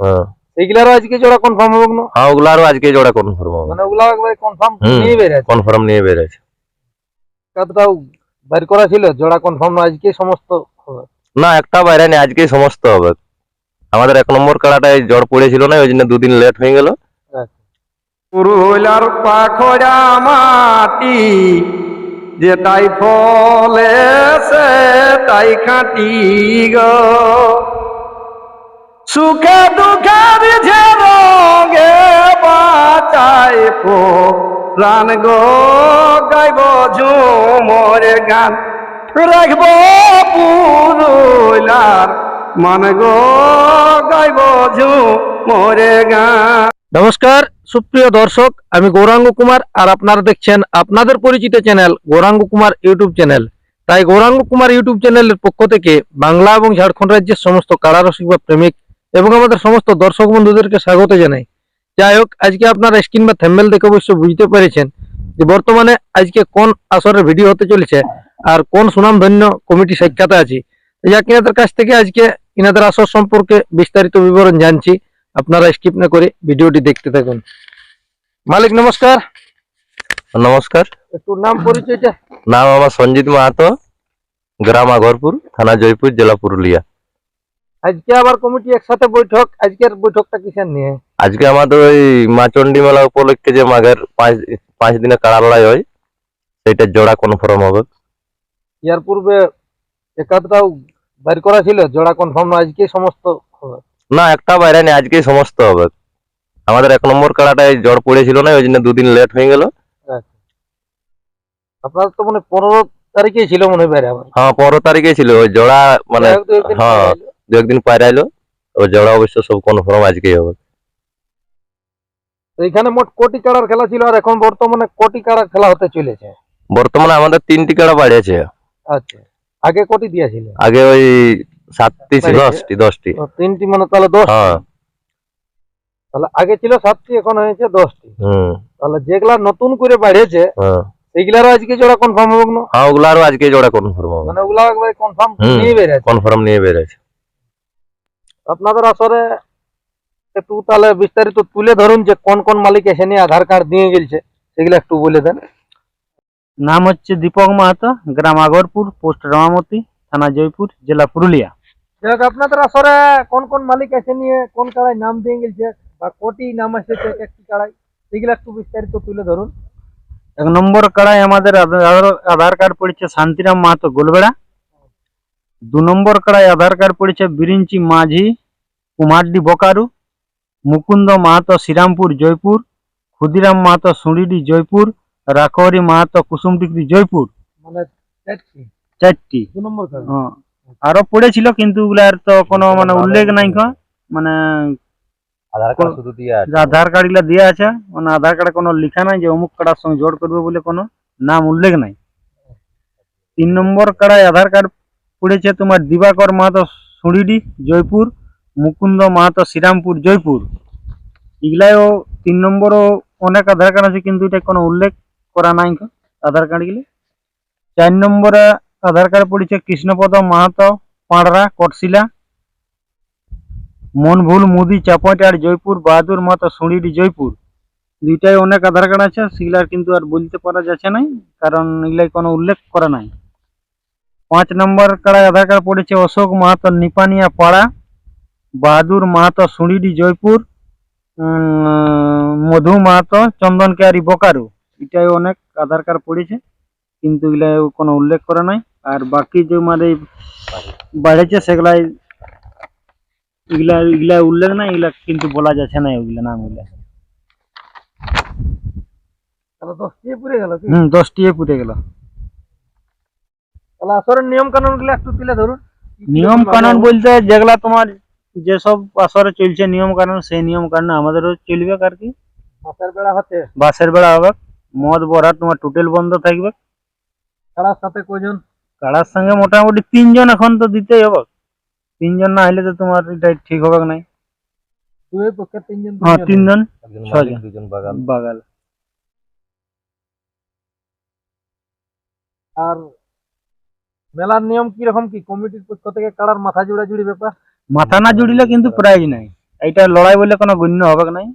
হ্যাঁ। সেইগুলারও আজকে জোড়া কনফার্ম হবে না হ্যাঁ ওগুলারও আজকে জোড়া কনফার্ম হবে। মানে ওগুলা একবারে কনফার্ম। নিয়ে কনফার্ম নিয়ে বের করা ছিল জোড়া কনফার্ম আজকে সমস্ত হবে। না একটা বাইরে নেই আজকেই সমস্ত হবে। আমাদের এক নম্বর কাড়াটায় জ্বর পড়েছিল না ওই জন্য দুদিন লেট হয়ে গেল। পুরুলার পাখরা মাটি যে তাই ফলে সে তাই খাটি গো। সুখে দুঃখে বিঝে রঙে বাঁচাই পো প্রাণ গো, গাইব ঝুমর গান। রাখব পুরুলার মান গো, গাইব ঝুমর গান। নমস্কার, সুপ্রিয় দর্শক, আমি গৌরাঙ্গ কুমার আর আপনারা দেখছেন আপনাদের পরিচিত channel Gauranga Kumar YouTube channel. তাই গৌরাঙ্গ কুমার ইউটিউব চ্যানেলের পক্ষ থেকে বাংলা এবং ঝাড়খণ্ড রাজ্যের সমস্ত কারারসিক বা প্রেমিক এবং আমাদের সমস্ত দর্শক বন্ধুদেরকে স্বাগত জানাই। যাই হোক আজকে আপনারা স্ক্রিন বা থ্যাম্বেল দেখে অবশ্য বুঝতে পেরেছেন যে বর্তমানে আজকে কোন আসরের ভিডিও হতে চলেছে আর কোন সুনামধন্য কমিটি সাক্ষাতে আছি। যাক ইনাদের কাছ থেকে আজকে ইনাদের আসর সম্পর্কে বিস্তারিত বিবরণ জানছি। আপনারা স্কিপ না করে ভিডিওটি দেখতে থাকুন। মালিক নমস্কার। নমস্কার। একটু নাম পরিচয়টা? নাম আমার সঞ্জিত মাহাতো গ্রাম আগরপুর থানা জয়পুর জেলা পুরুলিয়া। আজকে আবার কমিটি একসাথে বৈঠক আজকের বৈঠকটা কিসের নিয়ে? আজকে আমাদের ওই মা চণ্ডী মেলা উপলক্ষে যে মাঘের পাঁচ পাঁচ দিনে কাড়া লড়াই হয় সেটা জোড়া কনফার্ম হবে। ইয়ার পূর্বে একাধটাও বের করা ছিল জোড়া কনফার্ম না আজকে সমস্ত হবে। না একটা বাইরে নেই আজকেই সমস্ত হবে। আমাদের এক নম্বর কাড়াটায় জ্বর পড়েছিল না ওই জন্য দুদিন লেট হয়ে গেল। আপনার তো মানে পনেরো তারিখে ছিল মনে হয় বাইরে আবার। হ্যাঁ পনেরো তারিখে ছিল ওই জোড়া মানে হ্যাঁ। দু একদিন পায়রা এলো ওই জোড়া অবশ্য সব কনফার্ম আজকেই হবে। এখানে মোট কোটি কাড়ার খেলা ছিল আর এখন বর্তমানে কোটি কাড়া খেলা হতে চলেছে। বর্তমানে আমাদের তিনটি কাড়া বাড়িয়েছে। আচ্ছা আগে কোটি দিয়েছিল? আগে ওই সাতটি ছিল দশটি দশটি। তিনটি মানে তাহলে দশ হ্যাঁ। তাহলে আগে ছিল সাতটি এখন হয়েছে দশটি। হুম। তাহলে যেগুলা নতুন করে বাড়িয়েছে হ্যাঁ। সেইগুলারও আজকে জোড়া কনফার্ম হবে না? হ্যাঁ ওগুলারও আজকে জোড়া কনফার্ম হবে। মানে ওগুলা একবারে কনফার্ম নিয়ে বেরিয়েছে কনফার্ম নিয়ে বেরোছে আপনাদের আসরে একটু তাহলে বিস্তারিত তুলে ধরুন যে কোন কোন মালিক এসে নিয়ে আধার কার্ড দিয়ে গেছে সেগুলো একটু বলে দেন। নাম হচ্ছে দীপক মাহাতো গ্রাম আগরপুর পোস্ট রামামতি থানা জয়পুর জেলা পুরুলিয়া। যাক আপনাদের আসরে কোন কোন মালিক এসে নিয়ে কোন কাড়ায় নাম দিয়ে গেছে বা কোটি নাম এসেছে এক একটি কাড়াই সেগুলো একটু বিস্তারিত তুলে ধরুন। এক নম্বর কাড়ায় আমাদের আধার কার্ড পড়েছে শান্তিরাম মাহাতো গোলবেড়া। দু নম্বর কাড়ায় আধার কার্ড পড়েছে বিরিঞ্চি মাঝি কুমারডি বোকারু মুকুন্দ মাহাতো শ্রীরামপুর জয়পুর ক্ষুদিরাম মাহাতো সুড়িডি জয়পুর রাখহরি মাহাতো কুসুমটিকরি জয়পুর। মানে চারটি? চারটি। দু নম্বর হ্যাঁ। আরও পড়েছিল কিন্তু ওগুলার তো কোনো মানে উল্লেখ নাই। মানে আধার কার্ড শুধু দিয়ে যে আধার কার্ডগুলা দেওয়া আছে মানে আধার কার্ডে কোনো লেখা নাই যে অমুক কার্ডের সঙ্গে জোড় করবে বলে কোনো নাম উল্লেখ নাই। তিন নম্বর কার্ডায় আধার কার্ড পড়েছে তোমার দিবাকর মাহাতো সুড়িডি, জয়পুর, মুকুন্দ মাহাতো শ্রীরামপুর, জয়পুর। এগুলাও তিন নম্বরও অনেক আধার কার্ড আছে, কিন্তু এটা কোনো উল্লেখ করা নাই আধার কার্ড গুলি চার নম্বরে আধার কার্ড পড়েছে কৃষ্ণপদ মাহাতো, পাঁড়রা, কটশিলা, মনভুল, মুদি, চাপট আর জয়পুর, বাহাদুর মাতা সুড়িডি, জয়পুর। দুইটাই অনেক আধার কার্ড আছে, সেগুলার কিন্তু আর বলতে পারা যাচ্ছে নাই, কারণ এগুলাই কোনো উল্লেখ করা নাই। পাঁচ নম্বর কাড়ায় আধার কার্ড পড়েছে অশোক মাহাতো নিপানিয়া পাড়া বাহাদুর মাহাতো সুড়িডি জয়পুর মধু মাহাতো চন্দন কেয়ারি বোকারু এটাই অনেক আধার কার্ড পড়েছে কিন্তু এগুলা কোনো উল্লেখ করা নাই আর বাকি যে মানে বাড়েছে সেগুলাই এগুলা এগুলা উল্লেখ নাই এগুলা কিন্তু বলা যাচ্ছে না ওইগুলা নাম এগুলা দশটি পুরে গেল হুম দশটি পুড়ে গেল আসরের নিয়ম কানুনগুলো একটু তুলে ধরুন। নিয়ম কানুন বলতে যেগুলা তোমার যেসব আসরে চলছে নিয়ম কানুন সেই নিয়ম কানুন আমাদেরও চলবে আর কি। মাসের বেড়া হচ্ছে। বাসের বেড়া হবে। মদ বড়া তোমার টোটাল বন্ধ থাকবে। কাড়ার সাথে কজন কাড়ার সঙ্গে মোটামুটি তিনজন এখন তো দিতেই হবে। তিনজন না হলে তো তোমার এটা ঠিক হবে নাই দুই পক্ষে তিনজন হ্যাঁ তিনজন। ছজন। দুজন বাগান বাগাল। আর মেলার নিয়ম কি রকম কি? কমিটির পক্ষ থেকে কাড়ার মাথা জোড়া জুড়ি ব্যাপার? মাথা না জুড়িলে কিন্তু প্রাইজ নাই। এইটা লড়াই বলে কোনো গণ্য হবে নাই?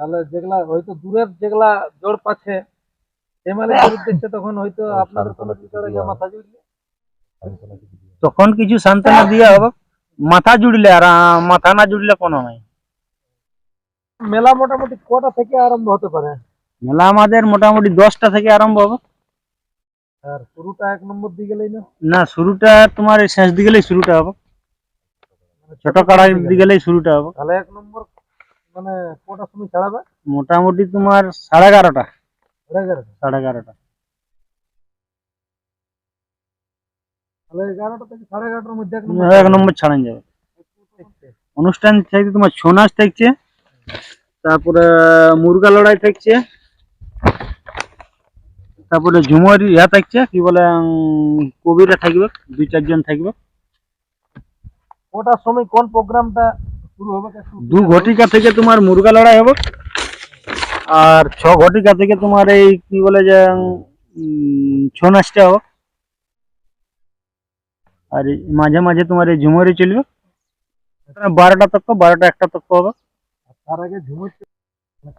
তাহলে যেগুলা হয়তো দূরের যেগুলা জোর পাচ্ছে সেই মালিকের উদ্দেশ্যে তখন হয়তো আপনাদের কোনো বিচারে মাথা জুড়লে? তখন কিছু সান্ত্বনা দিয়া হবে। মাথা জুড়লে আর আহ, মাথা না জুড়লে কোনো নাই। মেলা মোটামুটি কটা থেকে আরম্ভ হতে পারে? মেলা আমাদের মোটামুটি দশটা থেকে আরম্ভ হবে। আর শুরুটা এক নম্বর দিয়ে গেলেই না? না শুরুটা তোমার শেষ দিকে গেলেই শুরুটা হবে। ছোট কাড়ার দিকে গেলেই শুরুটা হবে। তাহলে এক নম্বর মানে কটার সময় ছাড়াবে? মোটামুটি তোমার সাড়ে এগারোটা। সাড়ে এগারোটা। সাড়ে এগারোটা। তাহলে এগারোটা থেকে সাড়ে এগারোটার মধ্যে এক এক নম্বর ছাড়ান যাবে। অনুষ্ঠান থাকছে তোমার ছৌ নাচ থাকছে তারপরে মুরগা লড়াই থাকছে তারপরে ঝুমর ইয়া থাকছে কি বলে কবিরা থাকবে দুই চারজন থাকবে। কটার সময় কোন প্রোগ্রামটা শুরু হবে? দু ঘটিকা থেকে তোমার মুরগা লড়াই হবে। আর ছ ঘটিকা থেকে তোমার এই কি বলে যে ছৌ নাচটা হবে। আর মাঝে মাঝে তোমার এই ঝুমরি চলবে। বারোটা তক বারোটা একটা তক হবে। তার আগে ঝুমুর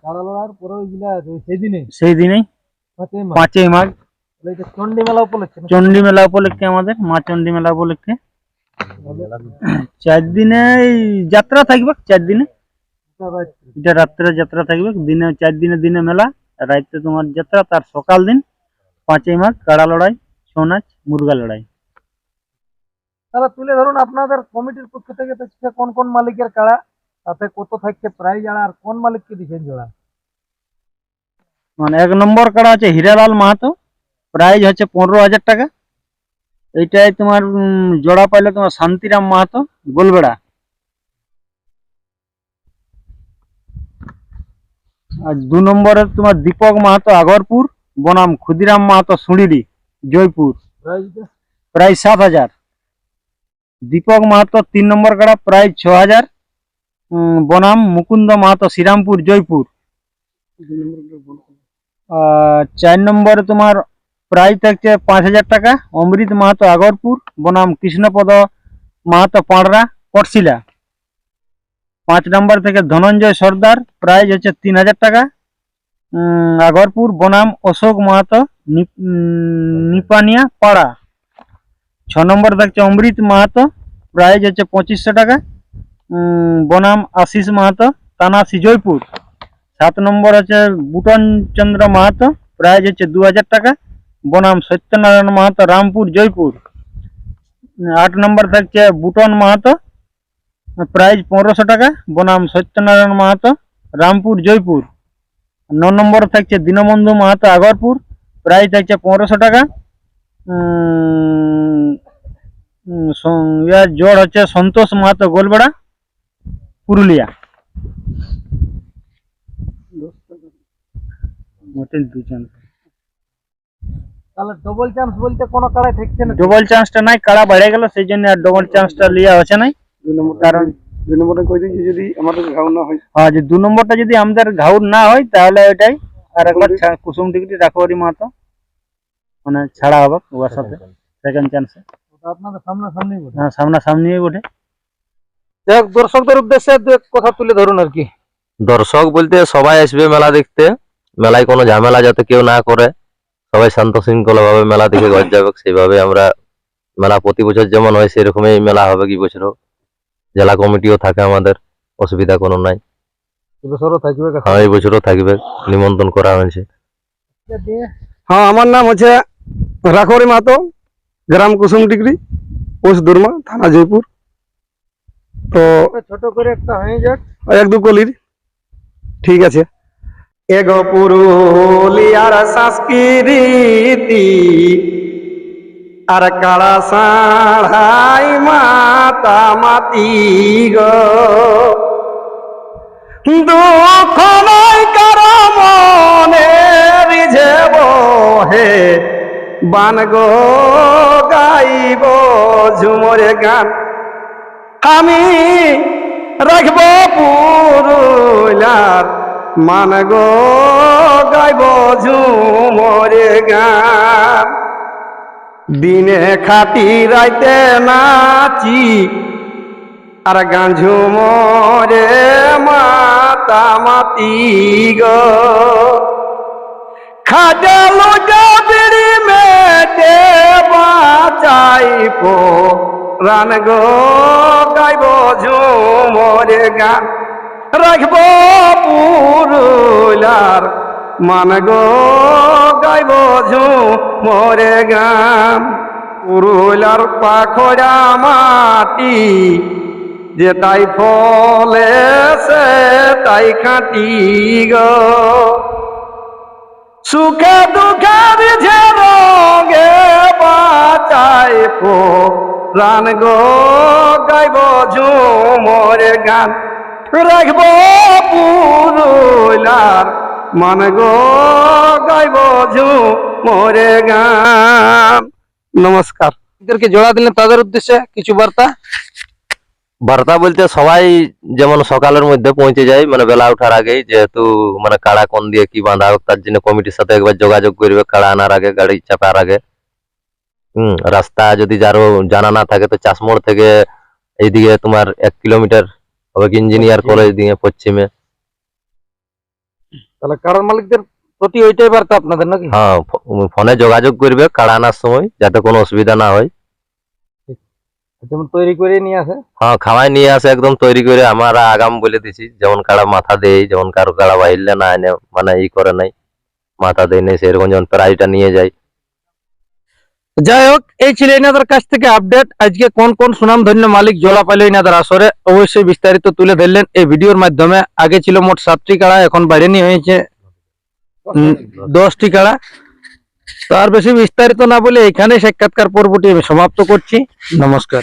কাড়া লড়ার? পরে ওইগুলা সেই দিনে সেই দিনেই পাঁচই মাঘ তাহলে এটা চন্ডী মেলা উপলক্ষে না? উপলক্ষে আমাদের মা চণ্ডী মেলা উপলক্ষে। চার দিনে যাত্রা থাকবে চার দিনে। এটা রাত্রে। যাত্রা থাকবে দিনে চার দিনে দিনে মেলা রাত্রে তোমার যাত্রা তার সকাল দিন পাঁচই মাঘ কাড়া লড়াই ছৌ নাচ মুরগা লড়াই। তাহলে তুলে ধরুন আপনাদের কমিটির পক্ষ থেকে কোন কোন মালিকের কাড়া তাতে কত থাকছে প্রাইজ আর কোন মালিককে দিচ্ছেন জোড়া? মানে এক নম্বর কাড়া আছে হীরালাল মাহাতো। প্রাইজ হচ্ছে পনেরো হাজার টাকা। এইটাই তোমার জোড়া পাইলে তোমার শান্তিরাম মাহাতো, গোলবেড়া। আর দু নম্বরে তোমার দীপক মাহাতো, আগরপুর। বনাম ক্ষুদিরাম মাহাতো সুড়িরি জয়পুর। প্রায় সাত হাজার। দীপক মাহাতো তিন নম্বর কাড়া প্রাইস ছ হাজার। বনাম মুকুন্দ মাহাতো, শ্রীরামপুর, জয়পুর। চার নম্বরে তোমার প্রাইস থাকছে পাঁচ হাজার টাকা। অমৃত মাহাতো আগরপুর, বনাম কৃষ্ণপদ মাহাতো পাঁড়রা, পটশিলা। পাঁচ নম্বর থেকে ধনঞ্জয় সর্দার প্রাইজ হচ্ছে তিন হাজার টাকা। আগরপুর, বনাম অশোক মাহাতো নিপানিয়া পাড়া। ছ নম্বর থাকছে অমৃত মাহাতো প্রাইজ হচ্ছে পঁচিশশো টাকা। বনাম আশিস মাহাতো তানাসি জয়পুর। সাত নম্বর হচ্ছে বুটন চন্দ্র মাহাতো, প্রাইজ হচ্ছে দু হাজার টাকা। বনাম সত্যনারায়ণ মাহাতো, রামপুর, জয়পুর। আট নম্বর থাকছে বুটন মাহাতো, প্রাইজ পনেরোশো টাকা। বনাম সত্যনারায়ণ মাহাতো, রামপুর, জয়পুর। ন নম্বর থাকছে দীনবন্ধু মাহাতো, আগরপুর। প্রাইজ থাকছে পনেরোশো টাকা। ইয়ার জোড় হচ্ছে সন্তোষ মাহাতো, গোলবেড়া, পুরুলিয়া। মোটে দুজন। তাহলে ডবল চান্স বলতে কোনো কাড়াই থাকছে না। ডবল চান্সটা নাই কাড়া বেড়ে গেল সেই জন্য আর ডবল চান্সটা লিয়া হচ্ছে নাই। দুই নম্বর কারণ দুই নম্বরে কই দিয়েছি যদি আমাদের ঘাও না হয়। হ্যাঁ যে দু নম্বরটা যদি আমাদের ঘাউর না হয় তাহলে ওইটাই। আর একবার কুসুম ডিগ্রি রাখবারি মাহাতো মানে ছাড়া হবে ওর সাথে সেকেন্ড চান্সে আপনাদের সামনাসামনি বলে হ্যাঁ সামনাসামনি যাই হোক, দর্শকদের উদ্দেশ্যে কথা তুলে ধরুন আর কি। দর্শক বলতে সবাই আসবে মেলা দেখতে। মেলায় কোনো ঝামেলা যাতে কেউ না করে সবাই শান্ত শৃঙ্খলা ভাবে মেলা দেখে ঘর যাবে সেইভাবে আমরা মেলা প্রতি বছর যেমন হয় সেরকমই মেলা হবে কি বছরও। জেলা কমিটিও থাকে আমাদের অসুবিধা কোনো নাই। বছরও থাকবে হ্যাঁ এই বছরও থাকবে নিমন্ত্রণ করা হয়েছে। হ্যাঁ আমার নাম হচ্ছে রাখরি মাতো গ্রাম কুসুম ডিগ্রি পোস্ট দুর্মা থানা জয়পুর। তো ছোট করে একটা হয়ে যাক। এক দু কলির ঠিক আছে। এগো পুরুলিয়ার সংস্কৃতি, আর কাড়া সাড়াই মাতা মাতি গো। দুঃখ নাই কারও মনে রিঝেব হে বান গো গাইব ঝুমরে গান। আমি রাখব পুরুলার মান গো গাইব ঝুমরে গান। দিনে খাটি রাইতে নাচি, আর গাঁঝু মরে মাতা মাতি গো। খাজালো জাবিড়ি মেটে বাঁচাই পো, রান গো গাইব ঝুমরে গান। রাখব পুরুলার মান গো, গাইব ঝুমরে গান পুরুলার পাখরা মাটি যে তাই ফলে সে তাই খাটি গো। সুখে দুঃখে বিঝে রঙে বাঁচাই পো রান গো, গাইব ঝুমরে গান রাখব পুরুলার মান গো গাইব ঝুমরে গান নমস্কার। এদেরকে জোড়া দিলেন তাদের উদ্দেশ্যে কিছু বার্তা। বার্তা বলতে সবাই যেমন সকালের মধ্যে পৌঁছে যায় মানে বেলা ওঠার আগেই যেহেতু মানে কাড়া কোন দিয়ে কি বাঁধা হোক তার জন্য কমিটির সাথে একবার যোগাযোগ করবে কাড়া আনার আগে গাড়ি চাপার আগে। হম রাস্তা যদি যারও জানা না থাকে তো চাষমোড় থেকে এইদিকে তোমার এক কিলোমিটার হবে ইঞ্জিনিয়ার কলেজ দিয়ে পশ্চিমে। তাহলে কারণ মালিকদের প্রতি ওইটাই বার্তা আপনাদের নাকি? হ্যাঁ ফোনে যোগাযোগ করবে কাড়া আনার সময় যাতে কোনো অসুবিধা না হয়। যেমন তৈরি করে নিয়ে আসে? হ্যাঁ খাওয়াই নিয়ে আসে একদম তৈরি করে আমরা আগাম বলে দিছি যেমন কাড়া মাথা দেই যেমন কারও কাড়া বাইরলে না এনে মানে ই করে নাই মাথা দেয় নাই সেরকম যেমন প্রাইজটা নিয়ে যায়। যাই হোক এই ছিল এনাদের কাছ থেকে আপডেট আজকে কোন কোন সুনাম ধন্য মালিক জলা পাইল এনাদের আসরে, অবশ্যই বিস্তারিত তুলে ধরলেন এই ভিডিওর মাধ্যমে। আগে ছিল মোট সাতটি কাড়া, এখন বাইরে নিয়ে হয়েছে দশটি কাড়া। তার বেশি বিস্তারিত না বলে এখানে সাক্ষাৎকার পর্বটি আমি সমাপ্ত করছি। নমস্কার।